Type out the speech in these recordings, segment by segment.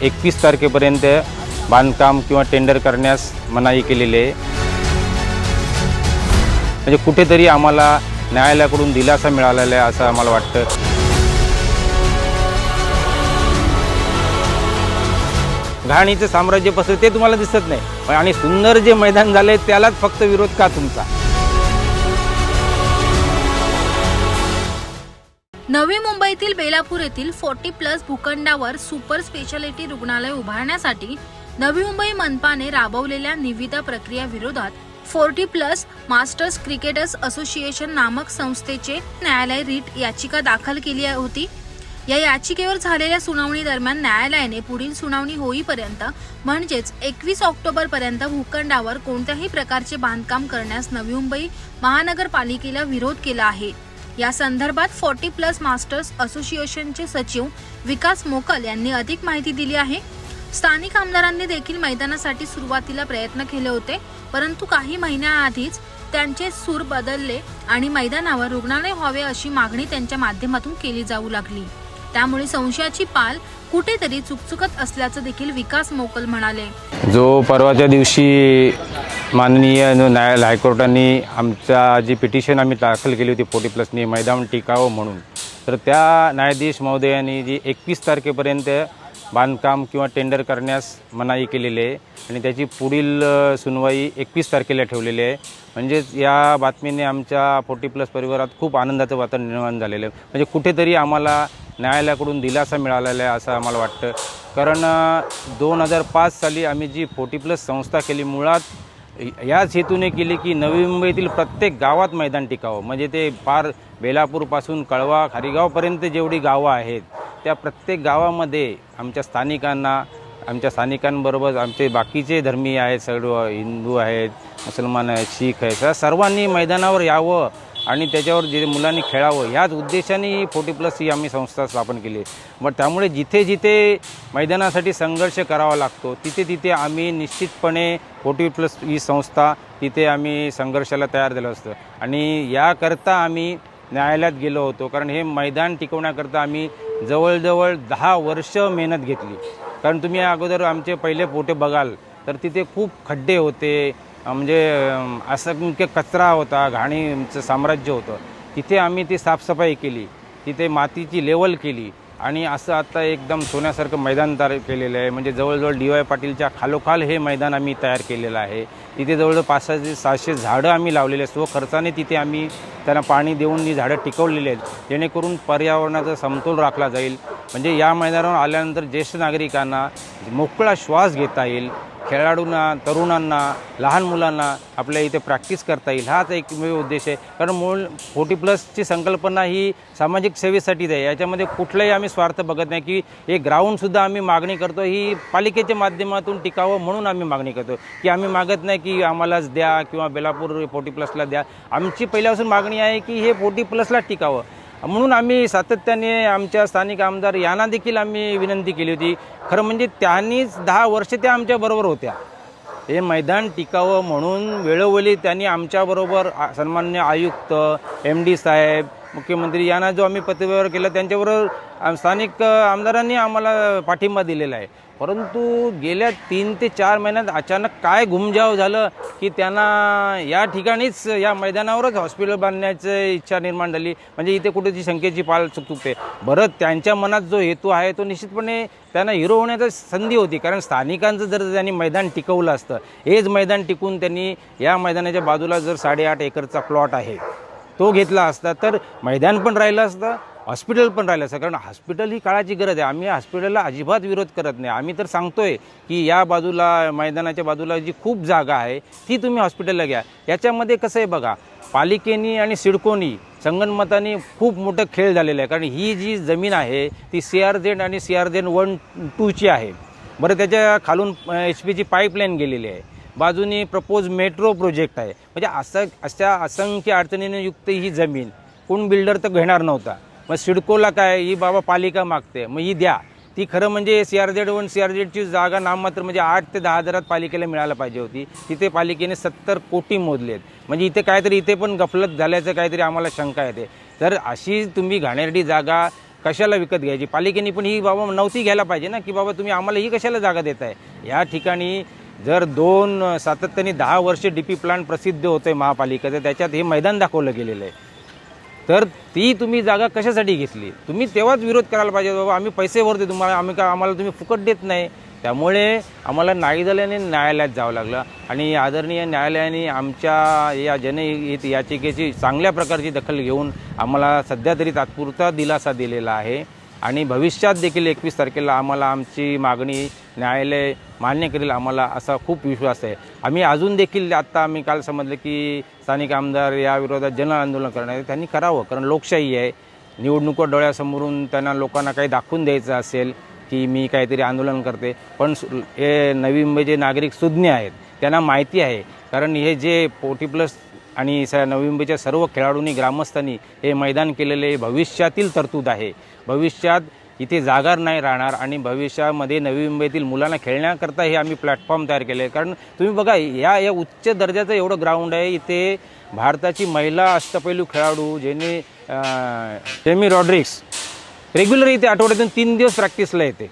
एकवीस तारखेपर्यंत बांधकाम किंवा टेंडर करण्यास मनाई केलेली आहे. म्हणजे कुठेतरी आम्हाला न्यायालयाकडून दिलासा मिळालेला आहे असं आम्हाला वाटतं. घाणीचं साम्राज्य पसरते ते तुम्हाला दिसत नाही. पण आणि सुंदर जे मैदान झालं आहे त्यालाच फक्त विरोध का तुमचा? नवी मुंबईतील बेलापूर येथील फोर्टी प्लस भूखंडावर सुपर स्पेशालिटी रुग्णालय उभारण्यासाठी नवी मुंबई मनपाने राबवलेल्या निविदा प्रक्रिया विरोधात forty plus masters cricketers association नामक संस्थेचे न्यायालय रीट याचिका दाखल केली होती. या याचिकेवर झालेल्या सुनावणी दरम्यान न्यायालयाने पुढील सुनावणी होईपर्यंत म्हणजेच एकवीस ऑक्टोबर पर्यंत भूखंडावर कोणत्याही प्रकारचे बांधकाम करण्यास नवी मुंबई महानगरपालिकेला विरोध केला आहे. या संदर्भात फोर्टी प्लस मास्टर्स असोसिएशनचे सचिव विकास मोकल यांनी अधिक माहिती दिली आहे. स्थानिक आमदारांनी देखील मैदानासाठी सुरुवातीला प्रयत्न केले होते परंतु काही महिन्याआधीच त्यांचे सूर बदलले आणि मैदानावर रुग्णालय व्हावे अशी मागणी त्यांच्या माध्यमातून केली जाऊ लागली. त्यामुळे संशयाची पाल कुठेतरी चुकचुकत असल्याचं देखील विकास मोकल म्हणाले. जो परवाच्या दिवशी माननीय न्यायालय हायकोर्टाने आमच्या जी पिटिशन आम्ही दाखल केली होती फोर्टी प्लसनी मैदान टिकावं म्हणून. तर त्या न्यायाधीश महोदयांनी जी एकवीस तारखेपर्यंत बांधकाम किंवा टेंडर करण्यास मनाई केलेली आहे आणि त्याची पुढील सुनवाई एकवीस तारखेला ठेवलेली आहे. म्हणजेच या बातमीने आमच्या फोर्टी प्लस परिवारात खूप आनंदाचं वातावरण निर्माण झालेलं आहे. म्हणजे कुठेतरी आम्हाला न्यायालयाकडून दिलासा मिळालेला आहे असं आम्हाला वाटतं. कारण दोन हजार पाच साली आम्ही जी फोर्टी प्लस संस्था केली मुळात याच हेतूने केली की नवी मुंबईतील प्रत्येक गावात मैदान टिकावं. म्हणजे ते फार बेलापूरपासून कळवा खारीगावपर्यंत जेवढी गावं आहेत त्या प्रत्येक गावामध्ये आमच्या स्थानिकांना आमच्या स्थानिकांबरोबर आमचे बाकीचे धर्मीय आहेत सर्व हिंदू आहेत मुसलमान आहेत शीख आहेत या सर्वांनी मैदानावर यावं आणि त्याच्यावर जे मुलांनी खेळावं ह्याच उद्देशाने ही फोर्टी प्लस ही आम्ही संस्था स्थापन केली मग त्यामुळे जिथे जिथे मैदानासाठी संघर्ष करावा लागतो तिथे तिथे आम्ही निश्चितपणे फोर्टी प्लस ही संस्था तिथे आम्ही संघर्षाला तयार झालं असतं. आणि याकरता आम्ही न्यायालयात गेलो होतो कारण हे मैदान टिकवण्याकरता आम्ही जवळजवळ दहा वर्ष मेहनत घेतली. कारण तुम्ही या अगोदर आमचे पहिले पोटे बघाल तर तिथे खूप खड्डे होते म्हणजे असं असंख्य कचरा होता घाणीचं साम्राज्य होतं. तिथे आम्ही ती साफसफाई केली. तिथे मातीची लेवल केली. आणि असं आता एकदम सोन्यासारखं मैदान तयार केलेलं आहे. म्हणजे जवळजवळ डी वाय पाटीलच्या खालोखाल हे मैदान आम्ही तयार केलेलं आहे. तिथे जवळजवळ पाचशे सहाशे झाडं आम्ही लावलेले आहेत. स्वखर्चाने तिथे आम्ही त्यांना पाणी देऊन ही झाडं टिकवलेली आहेत. जेणेकरून पर्यावरणाचा समतोल राखला जाईल. म्हणजे या मैदानावर आल्यानंतर ज्येष्ठ नागरिकांना मोकळा श्वास घेता येईल. खेळाडूंना तरुणांना लहान मुलांना आपल्या इथे प्रॅक्टिस करता येईल. हाच एकमेव उद्देश आहे. कारण मूळ फोर्टी प्लसची संकल्पना ही सामाजिक सेवेसाठीच आहे. याच्यामध्ये कुठलाही आम्ही स्वार्थ बघत नाही की हे ग्राउंडसुद्धा आम्ही मागणी करतो ही पालिकेच्या माध्यमातून टिकावं म्हणून आम्ही मागणी करतो. की आम्ही मागत नाही की आम्हालाच द्या किंवा बेलापूर फोर्टी प्लसला द्या. आमची पहिल्यापासून मागणी आहे की हे फोर्टी प्लसला टिकावं. म्हणून आम्ही सातत्याने आमच्या स्थानिक आमदार यांना देखील आम्ही विनंती केली होती. खरं म्हणजे त्यांनीच दहा वर्ष त्या आमच्याबरोबर होत्या. हे मैदान टिकावं म्हणून वेळोवेळी त्यांनी आमच्याबरोबर सन्मान्य आयुक्त एम डी साहेब मुख्यमंत्री यांना जो आम्ही पत्रव्यवहार केला त्यांच्याबरोबर स्थानिक आमदारांनी आम्हाला पाठिंबा दिलेला आहे. परंतु गेल्या तीन ते चार महिन्यात अचानक काय घुमजाव झालं की त्यांना या ठिकाणीच या मैदानावरच हॉस्पिटल बांधण्याची इच्छा निर्माण झाली. म्हणजे इथे कुठेची शंकेची पाल चुकते. बरं त्यांच्या मनात जो हेतू आहे तो निश्चितपणे त्यांना हिरो होण्याची संधी होती. कारण स्थानिकांचं जर त्यांनी मैदान टिकवलं असतं हेच मैदान टिकून त्यांनी या मैदानाच्या बाजूला जर साडेआठ एकरचा प्लॉट आहे तो घेतला असता तर मैदान पण राहिलं असतं. हॉस्पिटल पण राहिलं असं. कारण हॉस्पिटल ही काळाची गरज आहे. आम्ही हॉस्पिटलला अजिबात विरोध करत नाही. आम्ही तर सांगतोय की या बाजूला मैदानाच्या बाजूला जी खूप जागा आहे ती तुम्ही हॉस्पिटलला घ्या. याच्यामध्ये कसं आहे बघा पालिकेनी आणि सिडकोनी संगणमतानी खूप मोठं खेळ झालेलं आहे. कारण ही जी जमीन आहे ती सी आर झेड आणि सी आर झेड वन टूची आहे. बरं त्याच्या खालून एच पीची पाईपलाईन गेलेली आहे. बाजूनी प्रपोज मेट्रो प्रोजेक्ट आहे. म्हणजे असं अशा असंख्य अडचणीने युक्त ही जमीन. कोण बिल्डर तर घेणार नव्हता. मग सिडकोला काय? ही बाबा पालिका मागते. मग ही द्या. ती खरं म्हणजे C R Z one C R झेडची जागा नाममात्र म्हणजे आठ ते दहा हजारात पालिकेला मिळायला पाहिजे होती. तिथे पालिकेने सत्तर कोटी मोजलेत. म्हणजे इथे काहीतरी इथे पण गफलत झाल्याचं काहीतरी आम्हाला शंका येते. तर अशी तुम्ही घाणेरडी जागा कशाला विकत घ्यायची? पालिकेने पण ही बाबा नव्हती घ्यायला पाहिजे ना की बाबा तुम्ही आम्हाला ही कशाला जागा देताय? या ठिकाणी जर दोन सातत्याने दहा वर्ष डी पी प्लांट प्रसिद्ध होतं आहे महापालिकेचं त्याच्यात हे मैदान दाखवलं गेलेलं आहे. तर ती तुम्ही जागा कशासाठी घेतली? तुम्ही तेव्हाच विरोध करायला पाहिजे बाबा आम्ही पैसे भरते तुम्हाला आम्ही का आम्हाला तुम्ही फुकट देत नाही. त्यामुळे आम्हाला नाईदल्याने न्यायालयात जावं लागलं. आणि आदरणीय न्यायालयाने आमच्या या जनहित याचिकेची चांगल्या प्रकारची दखल घेऊन आम्हाला सध्या तरी तात्पुरता दिलासा दिलेला आहे. आणि भविष्यात देखील एकवीस तारखेला आम्हाला आमची मागणी न्यायालय मान्य करेल आम्हाला असा खूप विश्वास आहे. आम्ही अजून देखील आत्ता आम्ही काल समजलं की स्थानिक आमदार या विरोधात जन आंदोलन करणार आहे. त्यांनी करावं कारण लोकशाही आहे. निवडणुका डोळ्यासमोरून त्यांना लोकांना काही दाखवून द्यायचं असेल की मी काहीतरी आंदोलन करते. पण हे नवी मुंबईचे नागरिक सुज्ञ आहेत त्यांना माहिती आहे. कारण हे जे फोर्टी प्लस आणि स नवी मुंबईच्या सर्व खेळाडूंनी ग्रामस्थांनी हे मैदान केलेले भविष्यातील तरतूद आहे. भविष्यात इथे जागार नाही राहणार आणि भविष्यामध्ये नवी मुंबईतील मुलांना खेळण्याकरता हे आम्ही प्लॅटफॉर्म तयार केले. कारण तुम्ही बघा या या उच्च दर्जाचं एवढं ग्राउंड आहे. इथे भारताची महिला अष्टपैलू खेळाडू ज्यांनी जेमी रॉड्रिक्स रेग्युलर इथे आठवड्यातून तीन दिवस प्रॅक्टिसला येते.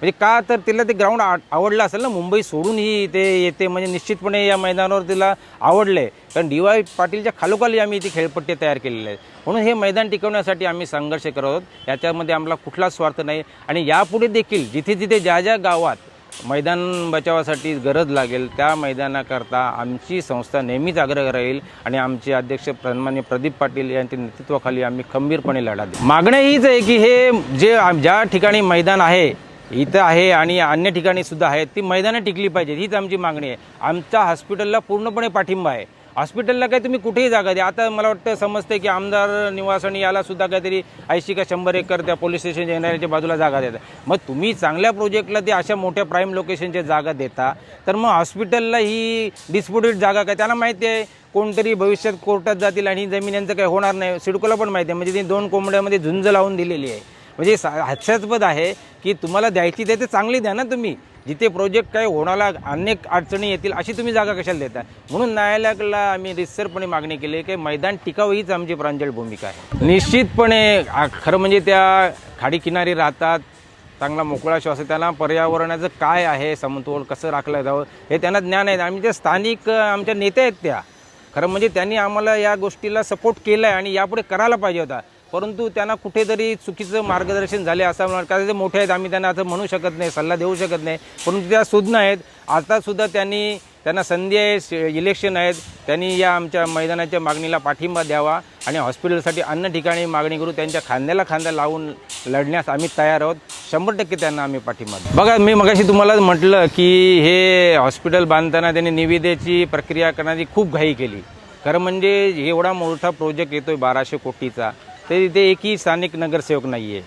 म्हणजे का तर तिला ते ग्राउंड आवडलं असेल ना मुंबई सोडून ही इथे येते म्हणजे निश्चितपणे या मैदानावर तिला आवडलं. आहे कारण डी वाय पाटीलच्या खालोखाली आम्ही इथे खेळपट्टी तयार केलेले आहेत. म्हणून हे मैदान टिकवण्यासाठी आम्ही संघर्ष करत आहोत. याच्यामध्ये आम्हाला कुठलाच स्वार्थ नाही. आणि यापुढे देखील जिथे जिथे ज्या ज्या गावात मैदान बचावासाठी गरज लागेल त्या मैदानाकरता आमची संस्था नेहमीच आग्रह राहील. आणि आमचे अध्यक्ष सन्मान्य प्रदीप पाटील यांच्या नेतृत्वाखाली आम्ही खंबीरपणे लढा देऊ. मागण्या हीच आहे की हे जे आम- ज्या ठिकाणी मैदान आहे इथं आहे आणि अन्य ठिकाणी सुद्धा आहेत. ती मैदानं टिकली पाहिजे हीच आमची मागणी आहे. आमच्या हॉस्पिटलला पूर्णपणे पाठिंबा आहे. हॉस्पिटलला काय तुम्ही कुठेही जागा द्या. आता मला वाटतं समजते की आमदार निवास याला सुद्धा काहीतरी ऐंशी का शंभर एकर त्या पोलीस स्टेशन येणाऱ्याच्या बाजूला जागा देतात. मग तुम्ही चांगल्या प्रोजेक्टला ते अशा मोठ्या प्राईम लोकेशनच्या जागा देता तर मग हॉस्पिटलला ही डिस्प्युटेड जागा काय? त्याला माहिती आहे कोणतरी भविष्यात कोर्टात जातील आणि जमीन यांचं काही होणार नाही. सिडकोला पण माहिती आहे. म्हणजे ती दोन कोंबड्यामध्ये झुंज लावून दिलेली आहे. म्हणजे सा- हास्यास्पद आहे की तुम्हाला द्यायची द्या ते चांगली द्या ना तुम्ही. जिथे प्रोजेक्ट काय होणाला अनेक अडचणी येतील अशी तुम्ही जागा कशाला देता? म्हणून न्यायालयाला आम्ही रिसरपणे मागणी केली की मैदान टिकावं हीच आमची प्रांजळ भूमिका आहे. निश्चितपणे खरं म्हणजे त्या खाडी किनारी राहतात चांगला मोकळा श्वास आहे त्यांना पर्यावरणाचं काय आहे समतोल कसं राखलं जावं हे त्यांना ज्ञान आहे. आम्ही त्या स्थानिक आमच्या नेत्या आहेत त्या खरं म्हणजे त्यांनी आम्हाला या गोष्टीला सपोर्ट केला आहे आणि यापुढे करायला पाहिजे होता. परंतु त्यांना कुठेतरी चुकीचं मार्गदर्शन झाले असं म्हणा कारण ते मोठे आहेत आम्ही त्यांना असं म्हणू शकत नाही सल्ला देऊ शकत नाही. परंतु त्या सुज्ञ आहेत. आतासुद्धा त्यांनी त्यांना संधी आहे इलेक्शन आहेत. त्यांनी या आमच्या मैदानाच्या मागणीला पाठिंबा द्यावा आणि हॉस्पिटलसाठी अन्य ठिकाणी मागणी करू. त्यांच्या खांद्याला खांदा लावून लढण्यास आम्ही तयार आहोत. शंभर टक्के त्यांना आम्ही पाठिंबा देऊ. बघा मी मगाशी तुम्हाला म्हटलं की हे हॉस्पिटल बांधताना त्यांनी निविदेची प्रक्रिया करण्याची खूप घाई केली. खरं म्हणजे एवढा मोठा प्रोजेक्ट येतो आहे बाराशे कोटीचा. तर इथे एकही स्थानिक नगरसेवक नाही आहे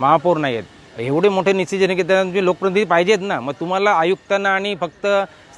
महापौर नाही आहेत एवढे मोठे निश्चित की तुम्ही लोकप्रतिनिधी पाहिजेत ना मग तुम्हाला आयुक्तांना आणि फक्त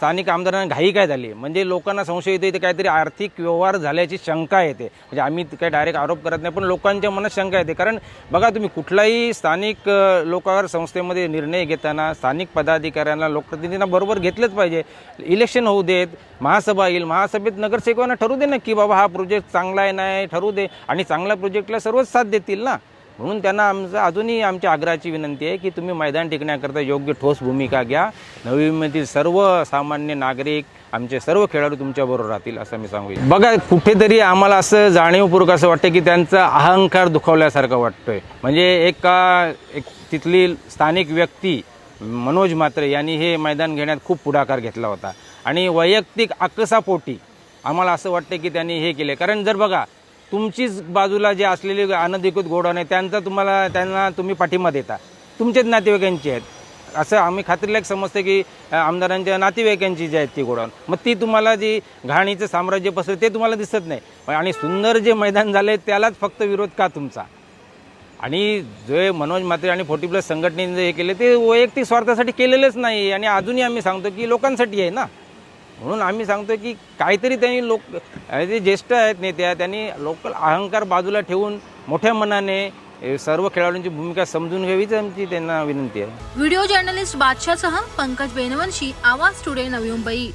स्थानिक आमदारांना घाई काय झाली? म्हणजे लोकांना संशय येतो इथे काहीतरी आर्थिक व्यवहार झाल्याची शंका येते. म्हणजे आम्ही काही डायरेक्ट आरोप करत नाही पण लोकांच्या मनात शंका येते. कारण बघा तुम्ही कुठलाही स्थानिक लोकावर लोकांवर संस्थेमध्ये निर्णय घेताना स्थानिक पदाधिकाऱ्यांना लोकप्रतिनिधींना बरोबर घेतलंच पाहिजे. इलेक्शन होऊ देत महासभा येईल महासभेत नगरसेवकांना ठरू दे ना की बाबा हा प्रोजेक्ट चांगला आहे नाही ठरू दे. आणि चांगल्या प्रोजेक्टला सर्वच साथ देतील ना? म्हणून त्यांना आमचं अजूनही आमच्या आग्रहाची विनंती आहे की तुम्ही मैदान टिकण्याकरता योग्य ठोस भूमिका घ्या. नवी मुंबईतील सर्व सामान्य नागरिक आमचे सर्व खेळाडू तुमच्याबरोबर राहतील असं मी सांगू बघा कुठेतरी आम्हाला असं जाणीवपूर्वक असं वाटतं की त्यांचा अहंकार दुखावल्यासारखं वाटतोय. म्हणजे एका एक तिथली स्थानिक व्यक्ती मनोज मात्रे यांनी हे मैदान घेण्यात खूप पुढाकार घेतला होता. आणि वैयक्तिक आकसापोटी आम्हाला असं वाटतं की त्यांनी हे केले कारण जर बघा तुमचीच बाजूला जे असलेले अनधिकृत गोडाऊन आहे त्यांचा तुम्हाला त्यांना तुम्ही पाठिंबा देता. तुमचेच नातेवाईकांचे आहेत. असं आम्ही खात्रीलायक समजतं की आमदारांच्या नातेवाईकांची जी आहेत ती गोडाऊन. मग ती तुम्हाला जी घाणीचं साम्राज्य पसरत ते तुम्हाला दिसत नाही. पण आणि सुंदर जे मैदान झाले त्यालाच फक्त विरोध का तुमचा? आणि जे मनोज म्हात्रे आणि फोर्टी प्लस संघटनेने जे हे केले ते वैयक्तिक स्वार्थासाठी केलेलंच नाही. आणि अजूनही आम्ही सांगतो की लोकांसाठी आहे ना? म्हणून आम्ही सांगतो की काहीतरी त्यांनी लोक जे ज्येष्ठ आहेत नेत्या त्यांनी लोकल अहंकार बाजूला ठेवून मोठ्या मनाने सर्व खेळाडूंची भूमिका समजून घ्यावीच आमची त्यांना विनंती आहे. व्हिडिओ जर्नलिस्ट बादशाहसह पंकज बेनवंशी आवाज टुडे नवी मुंबई.